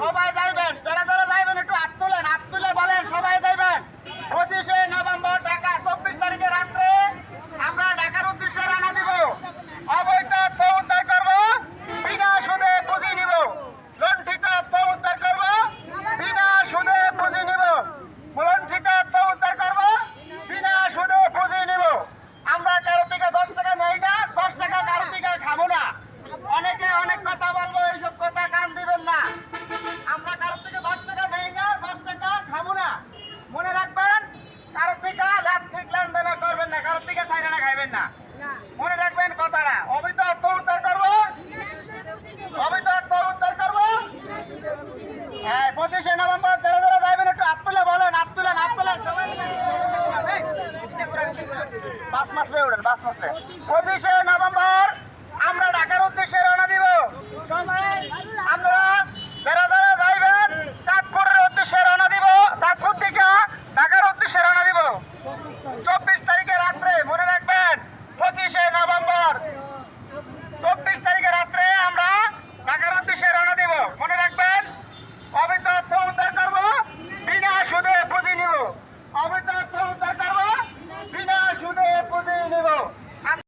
Hôm অবৈধ অর্থ উদ্ধার করব। অবৈধ অর্থ উদ্ধার করব। হ্যাঁ পঁচিশে নভেম্বর যারা যারা যাবেন একটু হাত বলেন হাত তুলেন হাত তুলেন। সবাই মিলে। এই, বাস মাসলে উঠেন বাস পঁচিশে নভেম্বর